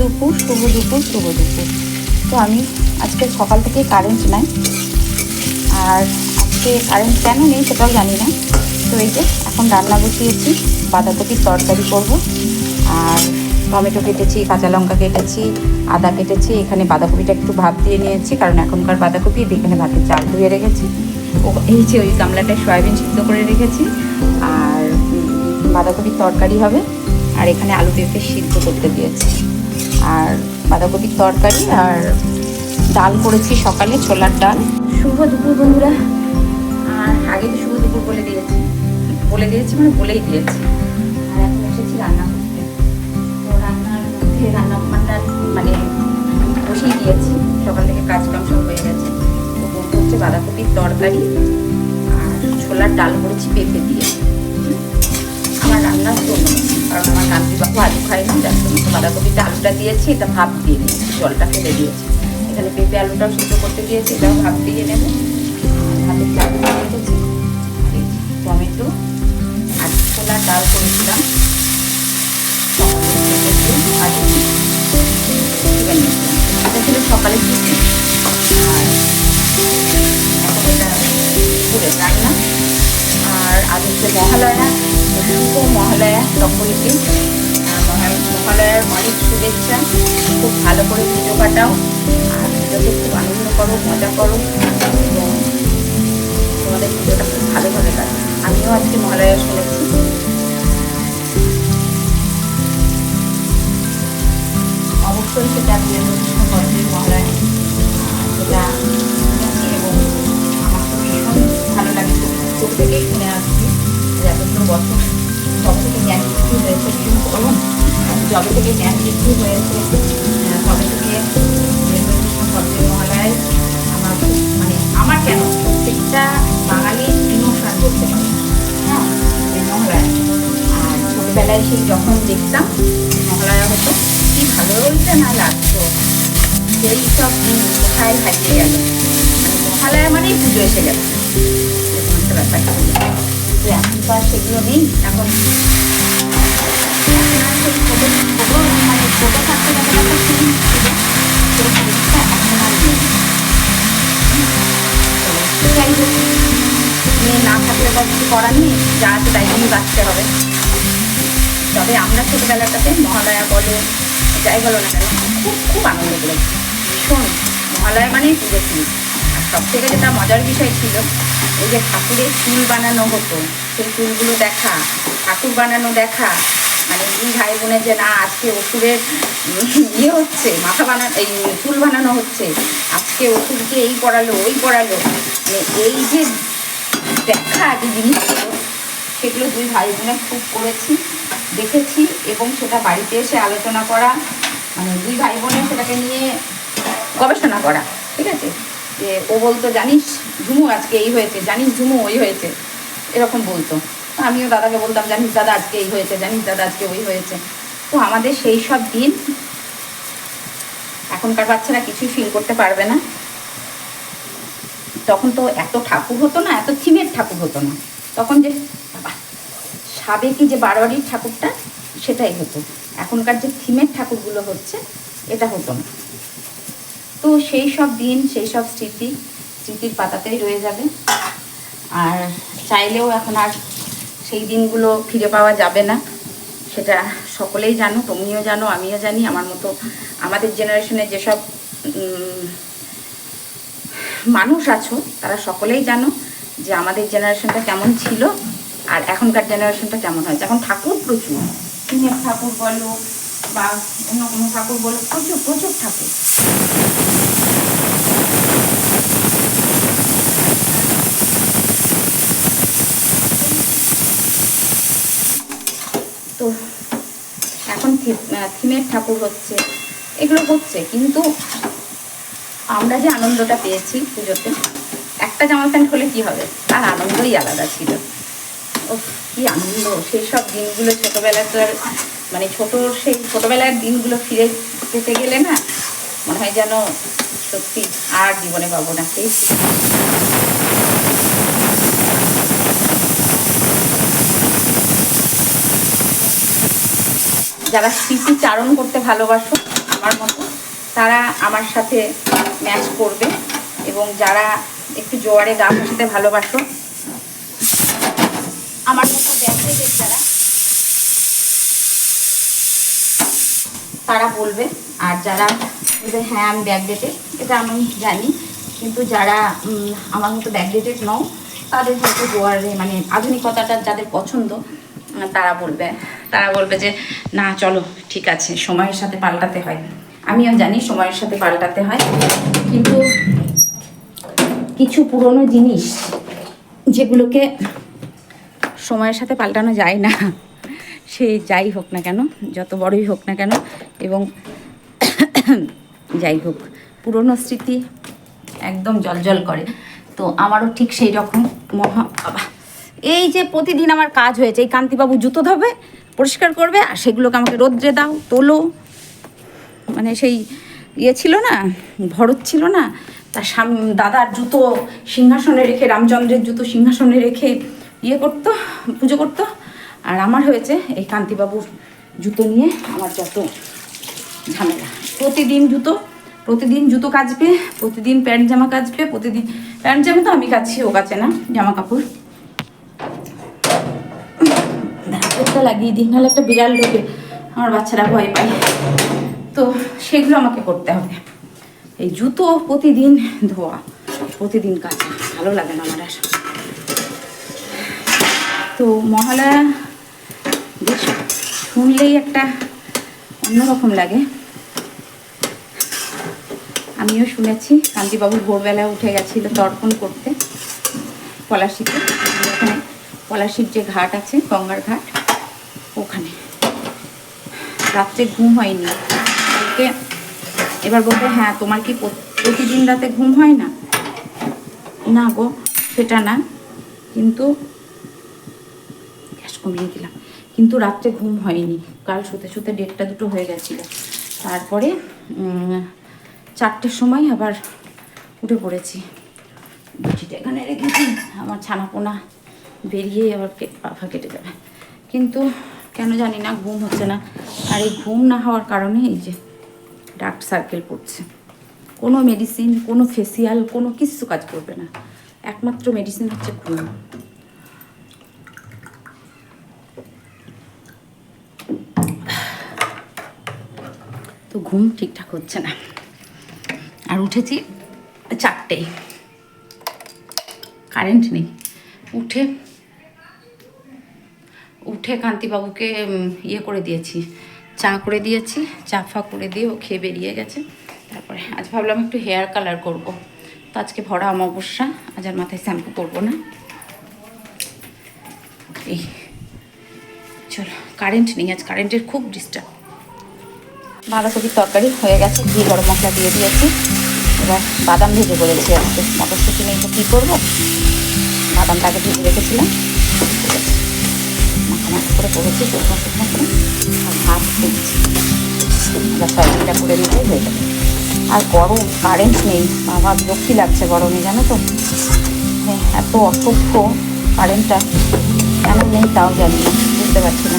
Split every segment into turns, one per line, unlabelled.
দুপুর, শুভ দুপুর শুভ দুপুর। তো আমি আজকে সকাল থেকে কারেন্ট নাই। আর আজকে কারেন্ট কেন নেই সেটাও জানি না। তো এই যে এখন রান্না বসিয়েছি, বাঁধাকপির তরকারি করব। আর টমেটো কেটেছি, কাঁচা লঙ্কা কেটেছি, আদা কেটেছি, এখানে বাঁধাকপিটা একটু ভাপ দিয়ে নিয়েছি, কারণ এখনকার বাঁধাকপি এখানে ভাতের চাল ধুয়ে রেখেছি। ও, এই যে ওই গামলাটায় সয়াবিন সিদ্ধ করে রেখেছি। আর বাঁধাকপির তরকারি হবে। আর এখানে আলু পেঁপে সিদ্ধ করতে দিয়েছি। আর বাঁধাকপির তরকারি আর ডাল করেছি সকালে, ছোলার ডাল। শুভ দুপুর বন্ধুরা। আর আগে তো শুভ দুপুর বলে দিয়েছি। বলে দিয়েছি মানে বলেই দিয়েছি। আর এখন এসেছি রান্না করতে। তো রান্নার মধ্যে রান্না বান্নার মানে বসেই দিয়েছি। সকাল থেকে কাজ কাম সব হয়ে গেছে। তো বলতে হচ্ছে বাঁধাকপির তরকারি আর ছোলার ডাল করেছি পেঁপে দিয়ে। আমার রান্নার জন্য কারণ আমার কান্তি বাবু আলু খায় না যার জন্য তো বাঁধাকপিটা আলুটা দিয়েছি এটা ভাপ দিয়ে দিয়েছি জলটা ফেলে দিয়েছি এখানে পেঁপে আলুটাও সিদ্ধ করতে দিয়েছি এটাও ভাপ দিয়ে নেব ভাতের চাল রেখেছি টমেটো আর ছোলার ডাল করেছিলাম। এটা ছিল সকালে দুপুরের রান্না আর আজ হচ্ছে মহালয়া শুভ মহালয়া সকলকে মহালয়ার অনেক শুভেচ্ছা। খুব ভালো করে পুজো কাটাও, আর পুজোকে খুব আনন্দ করো, মজা করো। এবং তোমাদের পুজোটা খুব ভালোভাবে কাটো আমিও আজকে মহালয়া শুনেছি। যবে থেকে জ্ঞান বৃদ্ধি হয়েছে তবে থেকে সবচেয়ে মহালয়ায় আমার মানে আমার কেন প্রত্যেকটা বাঙালির ইমোশন করতে পারে হ্যাঁ মহালয়া আর ছোটবেলায় সেই যখন দেখতাম মহালয়া। হতো কি ভালো হয়েছে না লাগতো সেই সব কোথায় হারিয়ে গেল মহালয়া মানেই পুজো এসে গেল একটা ব্যাপার এখন তো আর সেগুলো নেই এখন মেয়ে না থাকলে কিছু করার নেই যা আছে তাই জন্য বাঁচতে হবে তবে আমরা ছোটোবেলাটাতে মহালয়া বলো যাই বলো না খুব খুব আনন্দ করেছি ভীষণ মহালয়া মানেই পুজো আর সব থেকে যেটা মজার বিষয় ছিল এই যে ঠাকুরের চুল বানানো হতো, সেই চুলগুলো দেখা, ঠাকুর বানানো দেখা মানে দুই ভাই বোনের যে না আজকে উম, ইয়ে হচ্ছে মাথা বানানো এই চুল বানানো হচ্ছে আজকে অসুরকে এই পড়ালো ওই পড়ালো। মানে এই যে দেখা যে জিনিসগুলো সেগুলো দুই ভাই বোনে খুব করেছি দেখেছি এবং সেটা বাড়িতে এসে আলোচনা করা মানে দুই ভাই বোনের সেটাকে নিয়ে গবেষণা করা ঠিক আছে? যে ও বলতো জানিস ঝুমু আজকে এই হয়েছে জানিস ঝুমু ওই হয়েছে। এরকম বলতো। আমিও দাদাকে বলতাম, জানিস দাদা আজকে এই হয়েছে, জানিস দাদা, আজকে ওই হয়েছে। তো আমাদের সেই সব দিন এখনকার বাচ্চারা কিছুই ফিল করতে পারবে না। তখন তো এত ঠাকুর হতো না, এত থিমের ঠাকুর হতো না। তখন যে সাবেকি যে বারোয়ারির ঠাকুরটা, সেটাই হতো। এখনকার যে থিমের ঠাকুরগুলো হচ্ছে, এটা হতো না। তো সেই সব দিন, সেই সব স্মৃতি, স্মৃতির পাতাতেই রয়ে যাবে। আর চাইলেও এখন আর সেই দিনগুলো ফিরে পাওয়া যাবে না। সেটা সকলেই জানো তুমিও জানো, আমিও জানি। আমার মতো আমাদের জেনারেশনে যেসব মানুষ আছো, তারা সকলেই জানো যে আমাদের জেনারেশনটা কেমন ছিল আর এখনকার জেনারেশনটা কেমন হয়েছে। এখন ঠাকুর প্রচুর। ঠাকুর বলো বা অন্য কোনো ঠাকুর বলো, প্রচুর প্রচুর ঠাকুর তো এখন থি- আহ, থিমের ঠাকুর হচ্ছে, এগুলো হচ্ছে। কিন্তু আমরা যে আনন্দটা পেয়েছি পুজোতে, একটা জামা প্যান্ট হলে কি হবে? তার আনন্দই আলাদা ছিল। ও কি আনন্দ। সেই সব দিনগুলো ছোটোবেলার তো আর মানে ছোট, সেই ছোটোবেলার দিনগুলো ফিরে পেতে গেলে না, মনে হয় যেন সত্যি আর জীবনে পাবো না। সেই যারা স্মৃতি চারণ করতে ভালোবাসো আমার মতো, তারা আমার সাথে ম্যাচ করবে এবং যারা একটু জোয়ারে গা ভাসাতে ভালোবাসো, আমার মতো ব্যাকডেটের যারা তারা বলবে। আর যারা বলবে হ্যাঁ আমি ব্যাকডেটেড এটা আমি জানি। কিন্তু যারা আমার মতো ব্যাকডেটেড নও, তাদের হয়তো জোয়ারে মানে আধুনিকতাটা যাদের পছন্দ তারা বলবে। তারা বলবে যে, না, চলো, ঠিক আছে, সময়ের সাথে পাল্টাতে হয়। আমিও জানি সময়ের সাথে পাল্টাতে হয়, কিন্তু কিছু পুরনো জিনিস যেগুলোকে সময়ের সাথে পাল্টানো যায় না, সে যাই হোক না কেন, যত বড়ই হোক না কেন, এবং যাই হোক, পুরনো স্মৃতি একদম জলজল করে। তো আমারও ঠিক সেই রকম মহা বাবা এই যে প্রতিদিন আমার কাজ হয়েছে, এই কান্তিবাবু জুতো ধরবে পরিষ্কার করবে, আর সেগুলোকে আমাকে রোদ্রে দাও, তোলো। মানে সেই ইয়ে ছিল না, ভরত ছিল না, তার সাম, দাদার জুতো সিংহাসনে রেখে, রামচন্দ্রের জুতো সিংহাসনে রেখে ইয়ে করতো, পুজো করতো। আর আমার হয়েছে এই কান্তিবাবুর জুতো নিয়ে আমার যত ঝামেলা। প্রতিদিন জুতো প্রতিদিন জুতো কাচবে, প্রতিদিন প্যান্ট জামা কাচবে, প্রতিদিন, প্যান্ট জামা তো আমি কাচ্ছি ও কাছে না জামা কাপড় ধাপটা লাগিয়ে দিই, নাহলে একটা বিড়াল ঢোকে আমার বাচ্চারা ভয় পায়। তো সেগুলো আমাকে করতে হবে। এই জুতো প্রতিদিন ধোয়া, প্রতিদিন কাচা ভালো লাগে না আমার আর। তো মহালয়া বেশ শুনলেই একটা অন্যরকম লাগে। আমিও শুনেছি, কান্তিবাবু ভোরবেলা উঠে গেছিল তর্পণ করতে, পলাশিতে। পলাশির যে ঘাট আছে, গঙ্গার ঘাট ওখানে। রাত্রে ঘুম হয়নি। কালকে এবার বলতে হ্যাঁ তোমার কি প্রতিদিন রাতে ঘুম হয় না? না গো, সেটা না। কিন্তু গ্যাস কমিয়ে দিলাম। কিন্তু রাত্রে ঘুম হয়নি। কাল শুতে শুতে দেড়টা দুটো হয়ে গেছিল। তারপরে চারটের সময় আবার উঠে পড়েছি। বটিটা এখানে রেখেছি। আমার ছানাপোনা বেরিয়ে আবার পাখা কেটে যাবে। কিন্তু কেন জানি না, ঘুম হচ্ছে না। আর এই ঘুম না হওয়ার কারণে এই যে ডার্ক সার্কেল পড়ছে। কোনো মেডিসিন কোনো ফেসিয়াল কোনো কিছু কাজ করবে না। একমাত্র মেডিসিন হচ্ছে ঘুম। তো ঘুম ঠিকঠাক হচ্ছে না। আর উঠেছি চারটেই কারেন্ট নেই। উঠে উঠে কান্তিবাবুকে ইয়ে করে দিয়েছি। চা করে দিয়েছি, চা ফা করে দিয়ে ও খেয়ে বেরিয়ে গেছে। তারপরে আজ ভাবলাম একটু হেয়ার কালার করব। তো আজকে ভরা অমাবস্যা, আজ আর মাথায় শ্যাম্পু করব না। এই, চলো কারেন্ট নেই, আজ কারেন্টের খুব ডিস্টার্ব বাঁধাকপির তরকারি হয়ে গেছে, ঘি, গরম মশলা দিয়ে দিয়েছি। এবার বাদাম ভেজে করেছি আজকে। মটরশুঁটি নেই তো কী করব? বাদামটাকে ভেজে রেখেছিলাম। মাখা মাখা করে করেছি শুকনো শুকনো করে আর ভাত এবার সয়াবিনটা করে নিলেই হয়ে যাবে আর গরম কারেন্ট নেই। বাবা বিরক্তি লাগছে গরমে জানো তো? হ্যাঁ, এত অসভ্য কারেন্টটা কেন নেই তাও জানি না বুঝতে পারছি না।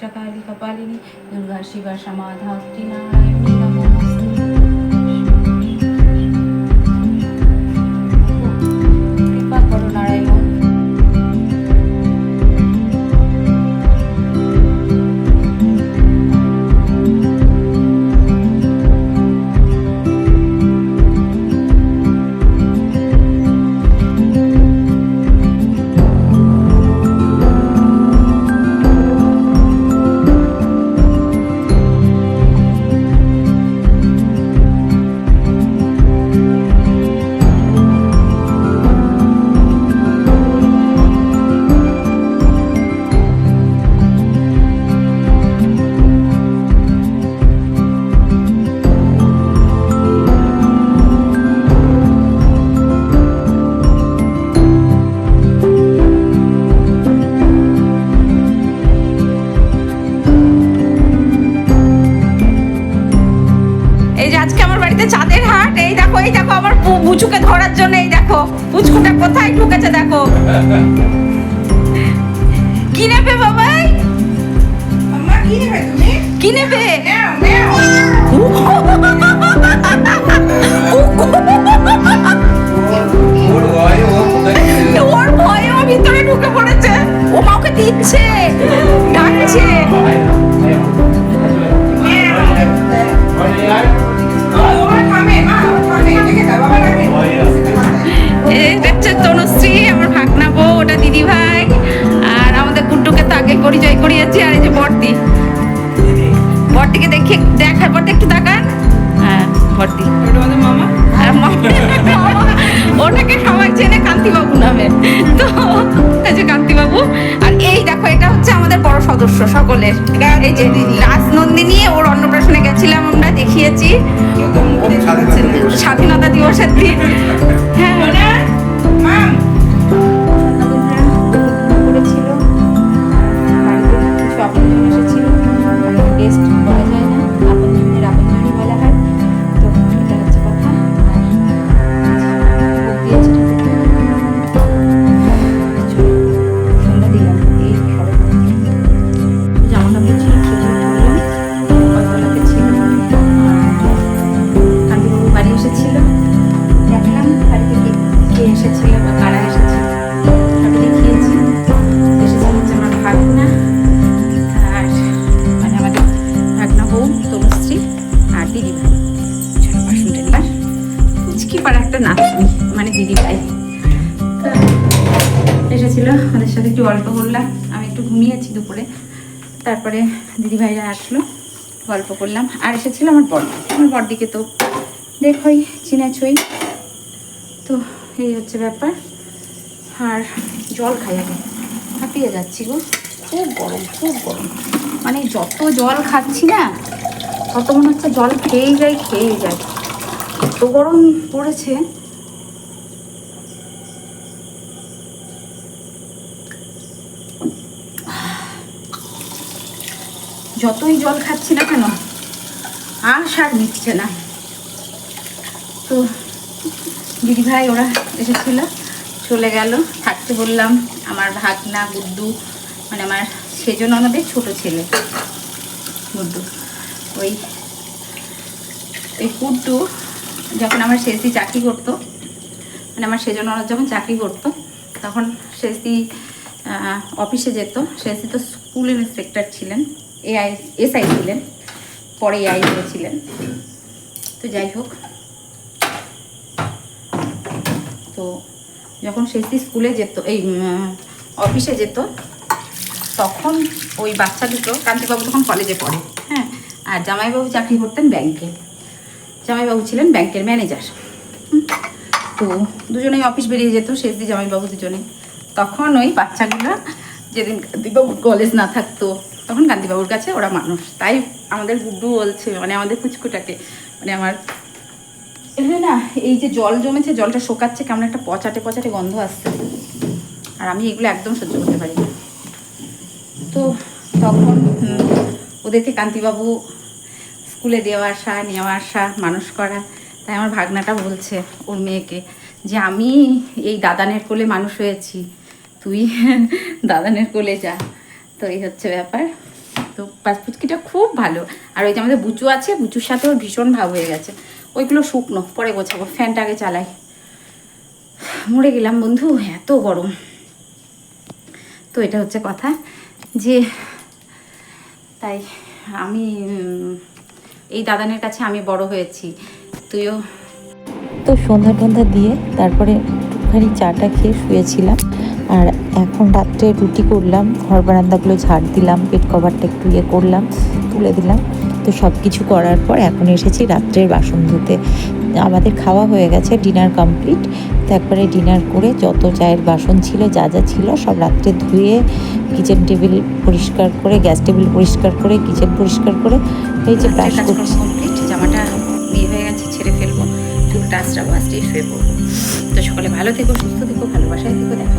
वक्त्रकाली कपालिनी दुर्गा शिव समाधा नारायण। কি নেবে
ওর ভয়ে
ভিতরে ঢুকে পড়েছে। ও মাকে দিচ্ছে, ডাকছে। তনুশ্রী, আমার ভাগনা বউ, ওটা দিদি আর আমাদের গুড্ডুকে তো আগে পরিচয় করিয়েছি, আর এই যে বর্দি। বর্দিকে দেখে দেখার পর একটু তাকান। হ্যাঁ
ওটা আমাদের মামা?
ওটাকে সবাই চেনে কান্তিবাবু নামে। তো এই যে কান্তিবাবু। আর এই দেখো এটা হচ্ছে আমাদের বড় সদস্য সকলের। এই যে রাজনন্দিনী ওর অন্নপ্রাশনে গেছিলাম আমরা দেখিয়েছি। স্বাধীনতা দিবসের দিন। হ্যাঁ এসেছিল ওদের সাথে একটু গল্প করলাম। আমি একটু ঘুমিয়েছি দুপুরে। তারপরে দিদি ভাইরা আসলো, গল্প করলাম। আর এসেছিল আমার বড়দি আমার বড়দিকে তো দেখোই, চিনেছই। তো এই হচ্ছে ব্যাপার। আর জল খাই আগে। হাঁপিয়ে যাচ্ছি গো। খুব গরম খুব গরম। মানে যত জল খাচ্ছি না, তত মনে হচ্ছে জল খেয়েই যায় খেয়েই যায়। এত গরম পড়েছে। যতই জল খাচ্ছি না কেন, আর সার নিচ্ছে না। তো দিদি ভাই, ওরা এসেছিল, চলে গেল। থাকতে বললাম, আমার ভাগনা, গুড্ডু মানে আমার সেজন্য আমাদের ছোট ছেলে, গুড্ডু। ওই ওই গুড্ডু যখন আমার শেষদি চাকরি করতো মানে আমার সেজন্য যখন চাকরি করতো, তখন শেষদি অফিসে যেত। শেষদি তো স্কুল ইন্সপেক্টর ছিলেন। এআই, এসআই ছিলেন, পরে এআই হয়েছিলেন তো যাই হোক। তো যখন শেষি স্কুলে যেত, এই অফিসে যেত, তখন ওই বাচ্চা দুটো কান্তিবাবু তখন কলেজে পড়ে হ্যাঁ? আর জামাইবাবু চাকরি করতেন ব্যাংকে। জামাইবাবু ছিলেন ব্যাংকের ম্যানেজার। তো দুজনেই অফিস বেরিয়ে যেত, শেষদি, জামাইবাবু দুজনে তখন ওই বাচ্চাগুলো যেদিন কান্তিবাবুর কলেজ না থাকতো তখন কান্তিবাবুর কাছে ওরা মানুষ। তাই আমাদের গুড্ডু বলছে মানে আমাদের কুচকুটাকে মানে আমার না, এই যে জল জমেছে, জলটা শোকাচ্ছে, কেমন একটা পচাটে পচাটে গন্ধ আসছে। আর আমি এগুলো একদম সহ্য করতে পারি না। তো তখন ওদেরকে কান্তিবাবু স্কুলে দেওয়া আসা, নেওয়া আসা, মানুষ করা। তাই আমার ভাগনাটা বলছে ওর মেয়েকে যে, আমি এই দাদানের কোলে মানুষ হয়েছি। তুই দাদানের কোলে যা। তো এই হচ্ছে ব্যাপার। তো পাঁচপুচকিটা খুব ভালো। আর ওই যে আমাদের বুচু আছে, বুচুর সাথে ওর ভীষণ ভাব হয়ে গেছে। ওইগুলো শুকনো, পরে গোছাবো, ফ্যানটা আগে চালাই। মরে গেলাম বন্ধু, এত গরম। তো এটা হচ্ছে কথা যে, তাই আমি, এই দাদানের কাছে আমি বড় হয়েছি। তুইও
তো সন্ধ্যা টন্ধা দিয়ে তারপরে একটুখানি চাটা খেয়ে শুয়েছিলাম। আর এখন রাত্রে রুটি করলাম ঘর বারান্দাগুলো ঝাড় দিলাম পেট কভারটা একটু ইয়ে করলাম তুলে দিলাম। তো সব কিছু করার পর এখন এসেছি রাত্রের বাসন ধুতে। আমাদের খাওয়া হয়ে গেছে ডিনার কমপ্লিট তো একবারে ডিনার করে যত চায়ের বাসন ছিল যা যা ছিল সব রাত্রে ধুয়ে কিচেন টেবিল পরিষ্কার করে গ্যাস টেবিল পরিষ্কার করে কিচেন পরিষ্কার করে এই যে ব্রাশ করছি।
কমপ্লিট জামাটা বিয়ে হয়ে গেছে ছেড়ে ফেলব। আঁচড়াবো আঁচড়িয়ে শুয়ে পড়ব। তো সকালে ভালো থেকো সুস্থ থেকো ভালোবাসায় থেকো দেখা